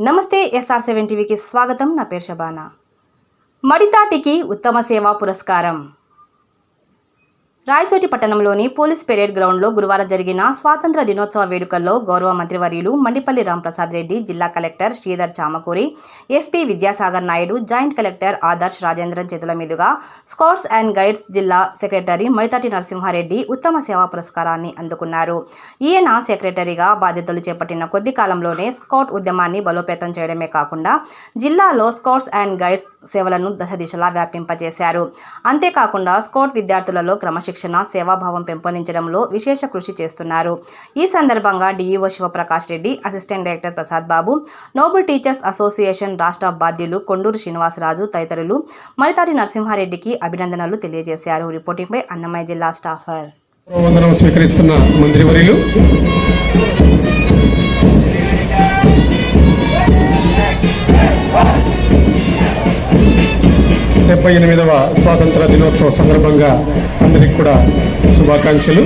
నమస్తే SR seven టీవీకి స్వాగతం. నా పేరు శబానా మడితాటికి ఉత్తమ సేవా పురస్కారం. రాయచోటి పట్టణంలోని పోలీస్ పెరేడ్ గ్రౌండ్లో గురువారం జరిగిన స్వాతంత్ర దినోత్సవ వేడుకల్లో గౌరవ మంత్రివర్యులు మండిపల్లి రాంప్రసాద్ రెడ్డి జిల్లా collector Sridhar Chamakuri SP Vidyasagar Naidu joint collector Adarsh Rajendran చేతుల మీదుగా స్కౌట్స్ అండ్ గైడ్స్ జిల్లా సెక్రటరీ మడితాటి నరసింహారెడ్డి ఉత్తమ సేవా పురస్కారాన్ని అందుకున్నారు. ఈయన సెక్రటరీగా బాధ్యతలు చేపట్టిన కొద్ది కాలంలోనే స్కౌట్ ఉద్యమాన్ని బలోపేతం చేయడమే కాకుండా జిల్లాలో స్కౌట్స్ అండ్ గైడ్స్ సేవలను దశ దిశలా వ్యాపింపజేశారు. అంతేకాకుండా స్కౌట్ విద్యార్థులలో క్రమశిక్షణ సేవాభావం పెంపొందించడంలో విశేష కృషి చేస్తున్నారు. ఈ సందర్భంగా DEO Sivaprakash Reddy assistant director Prasad Babu noble teachers association రాష్ట్ర బాధ్యులు కొండూరు శ్రీనివాసరాజు తదితరులు మణితారి నరసింహారెడ్డికి అభినందనలు తెలియజేశారు. రిపోర్టింగ్పై అన్నమయ్య జిల్లా స్టాఫర్. స్వీకరిస్తున్న మంత్రివర్యులు డెబ్బై ఎనిమిదవ స్వాతంత్ర దినోత్సవ సందర్భంగా అందరికి కూడా శుభాకాంక్షలు.